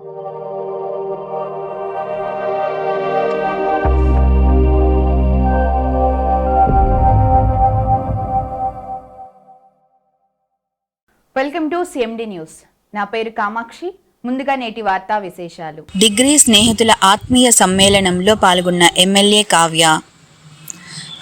Welcome to CMD news. నా పేరు కామాక్షి. ముందుగా నేటి వార్తా విశేషాలు. డిగ్రీ స్నేహితుల ఆత్మీయ సమ్మేళనంలో పాల్గొన్న MLA Kavya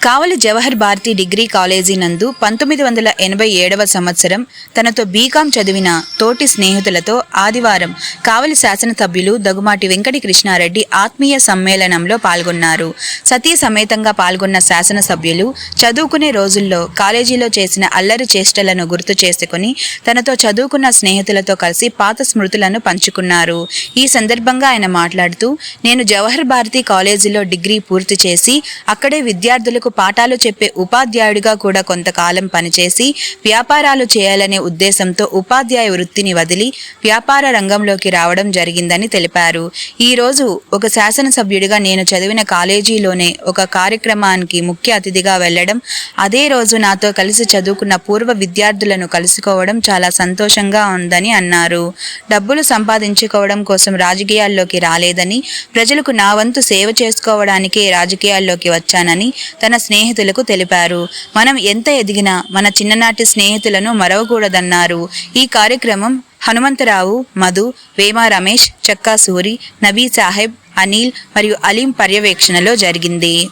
Kavali Jawahar Bharathi degree college నందు పంతొమ్మిది వందల ఎనభై ఏడవ సంవత్సరం తనతో బీకాం చదివిన తోటి స్నేహితులతో ఆదివారం కావలి శాసనసభ్యులు దగుమాటి వెంకటి కృష్ణారెడ్డి ఆత్మీయ సమ్మేళనంలో పాల్గొన్నారు. సతీ సమేతంగా పాల్గొన్న శాసనసభ్యులు చదువుకునే రోజుల్లో కాలేజీలో చేసిన అల్లరి చేష్టలను గుర్తు చేసుకుని తనతో చదువుకున్న స్నేహితులతో కలిసి పాత స్మృతులను పంచుకున్నారు. ఈ సందర్భంగా ఆయన మాట్లాడుతూ నేను జవహర్ భారతి కాలేజీలో డిగ్రీ పూర్తి చేసి అక్కడే విద్యార్థులకు పాఠాలు చెప్పే ఉపాధ్యాయుడిగా కూడా కొంతకాలం పనిచేసి వ్యాపారాలు చేయాలనే ఉద్దేశంతో ఉపాధ్యాయ వృత్తిని వదిలి వ్యాపార రంగంలోకి రావడం జరిగిందని తెలిపారు. ఈ రోజు ఒక శాసనసభ్యుడిగా నేను చదివిన కాలేజీలోనే ఒక కార్యక్రమానికి ముఖ్య అతిథిగా వెళ్ళడం అదే రోజు నాతో కలిసి చదువుకున్న పూర్వ విద్యార్థులను కలుసుకోవడం చాలా సంతోషంగా ఉందని అన్నారు. డబ్బులు సంపాదించుకోవడం కోసం రాజకీయాల్లోకి రాలేదని ప్రజలకు నా వంతు సేవ చేసుకోవడానికే రాజకీయాల్లోకి వచ్చానని తన స్నేహితులకు తెలిపారు. మనం ఎంత ఎదిగినా మన చిన్ననాటి స్నేహితులను మరవకూడదన్నారు. ఈ కార్యక్రమం హనుమంతరావు మధు వేమా రమేష్ చక్కా సూరి నబీ సాహెబ్ అనిల్ మరియు అలీం పర్యవేక్షణలో జరిగింది.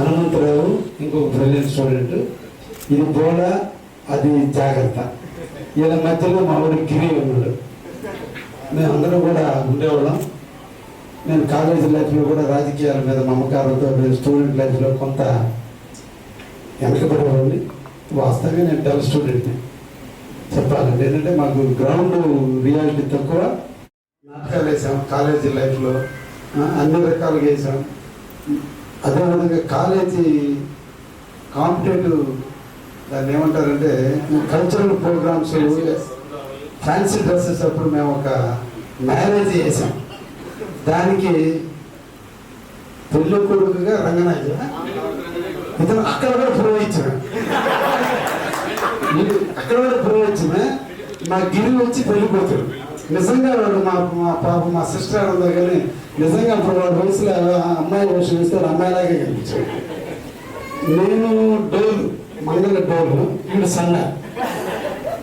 హనుమంతరావు ఇంకొక బ్రిలియంట్ స్టూడెంట్. ఇది బోడ అది జాగ్రత్త. ఇలా మధ్యలో మా ఊరి గిరి ఉన్నాడు. మేమందరం కూడా ఉండేవాళ్ళం. నేను కాలేజీ లైఫ్లో కూడా రాజకీయాల మీద మమకారంతో నేను స్టూడెంట్ లైఫ్లో కొంత వెనకబడేవాడిని. వాస్తవంగా నేను డల్ స్టూడెంట్ని చెప్పాలంటే ఏంటంటే మాకు గ్రౌండ్ రియాలిటీ తక్కువ. నాటకాలు వేసాం కాలేజీ లైఫ్లో అన్ని రకాలుగా వేసాం అదేవిధంగా కాలేజీ కాంపిటేటివ్ దాన్ని ఏమంటారంటే కల్చరల్ ప్రోగ్రామ్స్ ఫ్యాన్సీ డ్రెస్సెస్ అప్పుడు మేము ఒక మ్యారేజ్ చేసాం దానికి పెళ్ళి కొడుకుగా రంగనాథ్ ఇతను అక్కడ కూడా పురోహించాడు అక్కడ కూడా పురోహించమే మా గిరి వచ్చి పెళ్ళిపోతాడు నిజంగా వాడు మా మా పాప మా సిస్టర్ ఉందా కానీ నిజంగా అప్పుడు వాడు వయసులో అమ్మాయి వేషం వేస్తే అమ్మాయిలాగే కనిపించాడు. నేను డోలు మంగళ డోలు వీడు సన్న.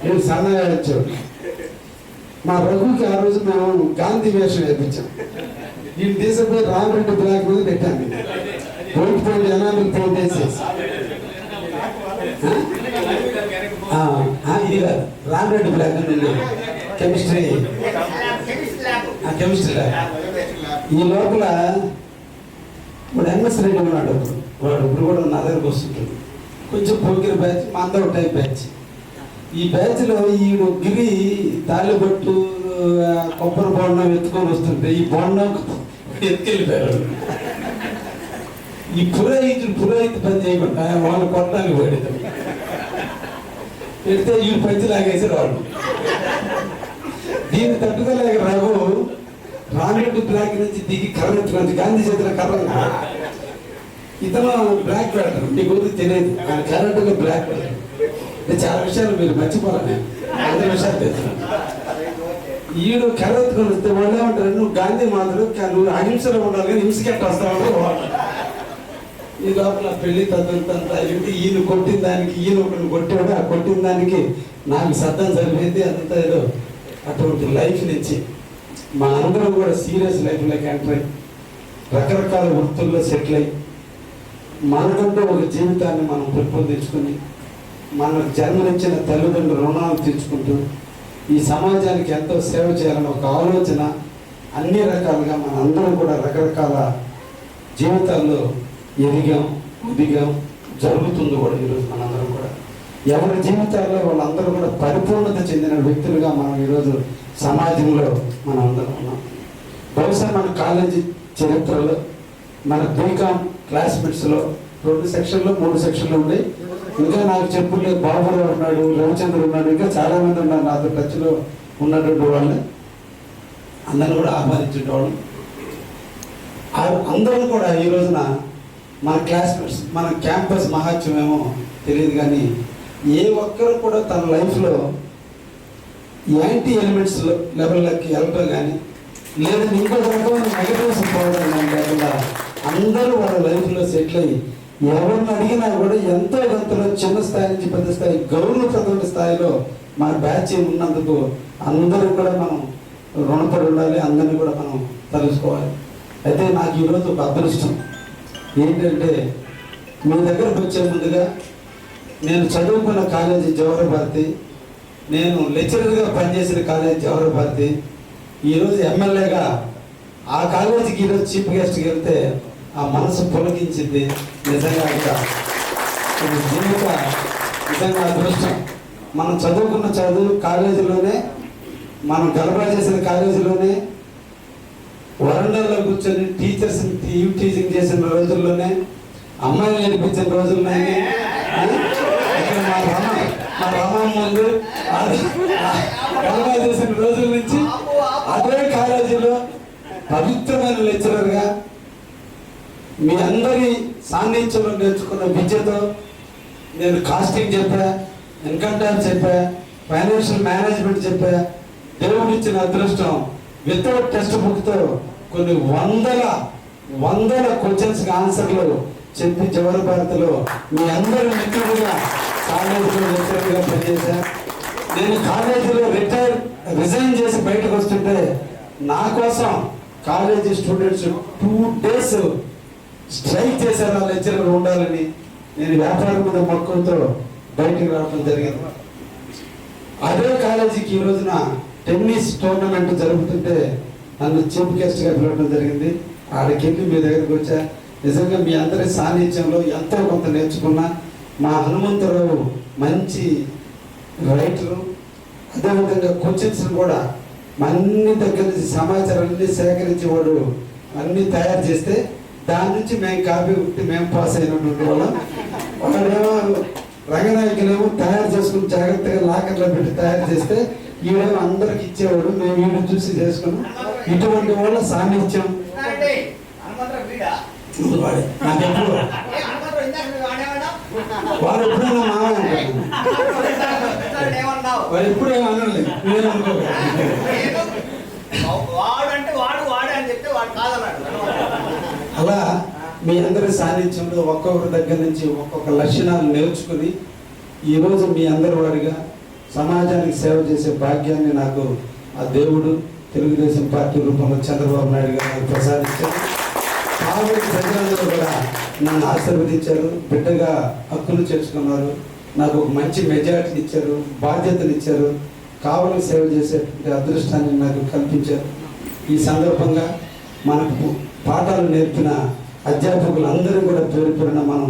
వీడు సన్నగా వచ్చాడు మా రఘుకి ఆ రోజు మేము గాంధీ వేషం వేయించాం వీళ్ళు తీసుకుపోయి రామరెడ్డి బ్లాక్ మీద పెట్టాను వైట్ పెయింట్ ఎనామిల్ పెయింట్ వేసేసి ఆ, ఇది కాదు. Ramareddy block chemistry. Chemistry lab ఈ లోపల ఇప్పుడు ఎంఎస్ రెడ్డి ఉన్నాడు. వాడు ఇప్పుడు కూడా నా దగ్గరకు వస్తుంటాడు. కొంచెం పోకిన బ్యాచ్ మా అందరూ టైప్ బ్యాచ్. ఈ బ్యాచ్లో ఈడు గిరి తాళ్ళబొట్టు పట్టు కొబ్బరి బోండం ఎత్తుకొని వస్తుంటే ఈ బొండం ఎత్తుకెళ్ళిపోయారు ఈ పురోహితుడు పురోహిత పని చేయకుండా వాళ్ళు కొట్టడానికి పడేది పెడితే ఈ పంచి లాగేసారు వాళ్ళు. దీన్ని తట్టుకోలేక రావు రామిరెడ్డి బ్లాక్ నుంచి దిగి కర్ర ఎత్తుకుంది గాంధీ చేతుల కర్ర ఇతను బ్లాక్ పెడతారు మీకు తెలియదు? కరెంటుగా బ్లాక్ పెడతారు నేను చాలా విషయాలు మీరు మర్చిపోవాలి అందరి విషయాలు తెలుస్తున్నాను ఈడు కర్ర ఎత్తుకొని వస్తే వాళ్ళు ఏమంటారు నువ్వు గాంధీ మాత్రం నువ్వు అహింసలో ఉండాలి కానీ హింసకెట్ట వస్తావు ఈ లోపల పెళ్ళి తద్దంత అయింది ఈయన కొట్టిన దానికి ఈయన ఒకరిని కొట్టాడు. ఆ కొట్టిన దానికి నాకు సద్దం సరిపోయింది. అంతా ఏదో అటువంటి లైఫ్ నుంచి మా అందరం కూడా సీరియస్ లైఫ్లోకి ఎంటర్ అయ్యి రకరకాల వృత్తుల్లో సెటిల్ అయ్యి మనకంటూ ఒక జీవితాన్ని మనం పెంపొందించుకుని మనకు జన్మనిచ్చిన తల్లిదండ్రుల రుణాలు తీర్చుకుంటూ ఈ సమాజానికి ఎంతో సేవ చేయాలని ఒక ఆలోచన అన్ని రకాలుగా మన అందరం కూడా రకరకాల జీవితాల్లో ఎదిగాం ఉదిగాం జరుగుతుంది కూడా ఈరోజు మనందరం కూడా. ఎవరి జీవితాల్లో వాళ్ళందరూ కూడా పరిపూర్ణత చెందిన వ్యక్తులుగా మనం ఈరోజు సమాజంలో మనం అందరం ఉన్నాం. బహుశా మన కాలేజీ చరిత్రలో మన బీకామ్ క్లాస్మేట్స్లో రెండు సెక్షన్లు మూడు సెక్షన్లు ఉన్నాయి ఇంకా నాకు చెప్పులే బాబురావు ఉన్నాడు రవిచంద్ర ఉన్నాడు ఇంకా చాలా మంది ఉన్నారు నాతో టచ్లో ఉన్నటువంటి వాళ్ళని. అందరిని కూడా ఆహ్వానించేటవాళ్ళు ఆ- అందరూ కూడా ఈ రోజున మన క్లాస్మేట్స్ మన క్యాంపస్ మహాత్యం ఏమో తెలియదు కానీ ఏ ఒక్కరు కూడా తన లైఫ్లో యాంటీ ఎలిమెంట్స్ లెవెల్లోకి వెళ్ళడం కానీ లేదా ఇంకో రకమైన నెగటివ్స్ పోవడం కానీ లేకుండా అందరూ వాళ్ళ లైఫ్లో సెటిల్ అయ్యి ఎవరిని అడిగినా కూడా ఎంతో కొంతలో చిన్న స్థాయి నుంచి పెద్ద స్థాయి గౌరవప్రదమైన స్థాయిలో మా బ్యాచ్ ఉన్నందుకు అందరూ కూడా మనం రుణపడి ఉండాలి అందరినీ కూడా మనం తలుసుకోవాలి. అయితే నాకు ఈరోజు ఒక అదృష్టం. ఏంటంటే మీ దగ్గరకు వచ్చే ముందుగా నేను చదువుకున్న కాలేజీ జవహర్ భారతి నేను లెక్చరర్గా పనిచేసిన కాలేజీ జవహర్ భారతి ఈరోజు ఎమ్మెల్యేగా ఆ కాలేజీకి ఈరోజు చీఫ్ గెస్ట్కి వెళ్తే ఆ మనసు పొలగించింది నిజంగా ఇక ఇది జీవిత నిజంగా అదృష్టం మనం చదువుకున్న చదువు కాలేజీలోనే మనం గలబా చేసిన కాలేజీలోనే వరండాలో కూర్చొని టీచర్స్ టీవ్ టీచింగ్ చేసిన రోజుల్లోనే అమ్మాయిలు నేర్పించిన రోజుల్లోనే ఆ? ఇక్కడ మా రమ మా రమ ముందు గలబా చేసిన రోజుల నుంచి అదే కాలేజీలో పవిత్రమైన లెక్చరర్గా మీ అందరి సాన్నిధ్యంలో నేర్చుకున్న విద్యతో నేను కాస్టింగ్ చెప్పా ఇన్కమ్ ట్యాక్స్ చెప్పా ఫైనాన్షియల్ మేనేజ్మెంట్ చెప్పా. దేవుడు ఇచ్చిన అదృష్టం వితౌట్ టెక్స్ట్ బుక్తో కొన్ని వందల వందల క్వశ్చన్స్ ఆన్సర్లు చెప్పి జవహర్ భారత్లో మీ అందరి మిత్రులుగా కాలేజీలో లెక్చరర్గా పనిచేశా. నేను కాలేజీలో రిటైర్ రిజైన్ చేసి బయటకు వస్తుంటే నా కోసం college students two days strike చేశారు ఆ లెక్చరర్ ఉండాలని. నేను వ్యాపారం మీద మక్కువతో బయటికి రావడం జరిగింది. అదే కాలేజీకి ఈ రోజున టెన్నిస్ టోర్నమెంట్ జరుగుతుంటే నన్ను చీఫ్ గెస్ట్గా పిలవడం జరిగింది. ఆడకెళ్ళి మీ దగ్గరికి వచ్చా. నిజంగా మీ అందరి సాన్నిధ్యంలో ఎంతో కొంత నేర్చుకున్నా. మా హనుమంతరావు మంచి రైటరు. అదేవిధంగా క్వశ్చన్స్ కూడా అన్ని దగ్గర నుంచి సమాచారాన్ని సేకరించి వాడు తయారు చేస్తే దాని నుంచి మేము కాపీ ఉట్టి మేము పాస్ అయినటువంటి వాళ్ళం. వాడేమో రంగనాయకులేమో తయారు చేసుకుని జాగ్రత్తగా లాకర్లో పెట్టి తయారు చేస్తే ఈడేమో అందరికి ఇచ్చేవాడు. మేము ఈడు చూసి చేసుకున్నాం. ఇటువంటి వాళ్ళ సాన్నిధ్యం. వీడా? వాడే? వాడు ఎప్పుడైనా మామయ్య అంటాడు. హనుమంతరావుని ఏమన్నావు? వాడు ఎప్పుడు ఏమీ అనలేదు నేను అనుకోలేదు నేను వాడు అంటే వాడు వాడే అని చెప్తే వాడు కాదన్నాడు. అలా మీ అందరి సాన్నిధ్యంలో ఒక్కొక్కరి దగ్గర నుంచి ఒక్కొక్క లక్షణాలు నేర్చుకుని ఈరోజు మీ అందరి వాడిగా సమాజానికి సేవ చేసే భాగ్యాన్ని నాకు ఆ దేవుడు తెలుగుదేశం పార్టీ రూపంలో చంద్రబాబు నాయుడు గారు ప్రసాదించారు. కావలి ప్రజలందరూ కూడా నన్ను ఆశీర్వదించారు బిడ్డగా హక్కులు చేర్చుకున్నారు నాకు ఒక మంచి మెజారిటీని ఇచ్చారు బాధ్యతలు ఇచ్చారు కావలి సేవ చేసే అదృష్టాన్ని నాకు కల్పించారు. ఈ సందర్భంగా మనకు పాఠాలు నేర్పిన అధ్యాపకులందరూ కూడా పేరు పేరున మనం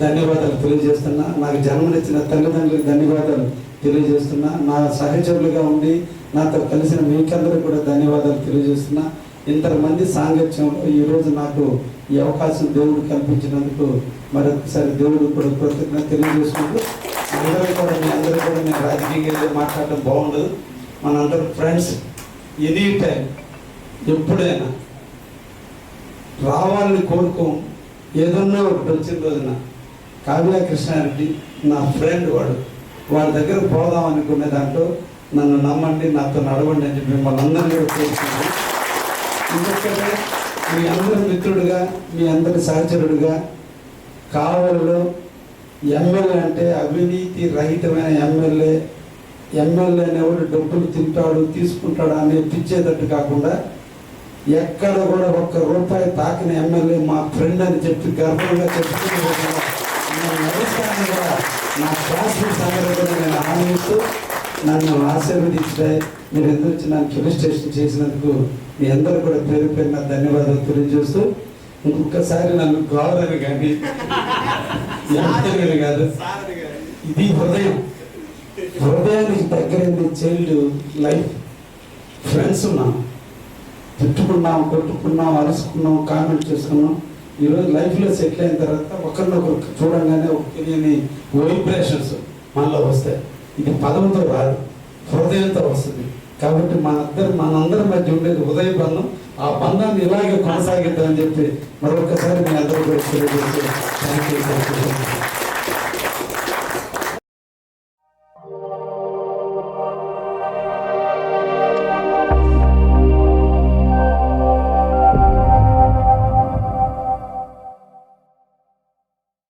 ధన్యవాదాలు తెలియజేస్తున్నా. నాకు జన్మనిచ్చిన తల్లిదండ్రులకు ధన్యవాదాలు తెలియజేస్తున్నా. నా సహచరులుగా ఉండి నాతో కలిసిన మీకందరూ కూడా ధన్యవాదాలు తెలియజేస్తున్నా. ఇంతమంది సాంగత్యంలో ఈరోజు నాకు ఈ అవకాశం దేవుడు కల్పించినందుకు మరొకసారి దేవుడు కూడా కృతజ్ఞత తెలియజేసుకుంటూ అందరూ కూడా మీ అందరూ కూడా నేను రాజకీయంగా మాట్లాడటం బాగుండదు. మనందరూ ఫ్రెండ్స్ ఎనీ టైం ఎప్పుడైనా రావాలని కోరుకోం. ఏదన్నా ఒకటి వచ్చిన రోజున కావ్య కృష్ణారెడ్డి నా ఫ్రెండ్ వాడు. వాడి దగ్గర పోదాం అనుకునే దాంట్లో నన్ను నమ్మండి నాతో నడవండి అని చెప్పి మిమ్మల్ని అందరినీ కూడా కోరుతున్నాను మీ అందరి మిత్రుడిగా మీ అందరి సహచరుడిగా కావలిలో ఎమ్మెల్యే అంటే అవినీతి రహితమైన ఎమ్మెల్యే. ఎమ్మెల్యే అనేవాడు డబ్బులు తింటాడు తీసుకుంటాడు అనే పిచ్చేటట్టు కాకుండా ఎక్కడ కూడా ఒక్క రూపాయి తాకిన ఎమ్మెల్యే మా ఫ్రెండ్ అని చెప్పి గర్వంగా చెప్పుకునే కూడా నా క్లాస్మేట్స్ అందరూ నేను ఆనందిస్తూ నన్ను ఆశీర్వదించే మీరు ఎందుకు వచ్చి నన్ను ఫెలిస్టేషన్ చేసినందుకు మీ అందరూ కూడా పేరు పేరున ధన్యవాదాలు తెలియజేస్తూ ఇంకొకసారి నన్ను గౌరవని కానీ యాదగిరి కాదు ఇది హృదయం. హృదయానికి దగ్గరైంది చైల్డ్ లైఫ్. ఫ్రెండ్స్ ఉన్నాం. తిట్టుకున్నాం కొట్టుకున్నాం అరుసుకున్నాం కామెంట్ చేసుకున్నాం ఈరోజు లైఫ్లో సెటిల్ అయిన తర్వాత ఒకరినొకరు చూడంగానే ఒక తెలియని వైబ్రేషన్స్ మనలో వస్తాయి. ఇది పదవుతో రాదు హృదయంతో వస్తుంది. కాబట్టి మనందరి మనందరి మధ్య ఉండేది ఉదయ బంధం. ఆ బంధాన్ని ఇలాగే కొనసాగిద్దామని చెప్పి మరొకసారి మీ అందరూ కూడా థ్యాంక్ యూ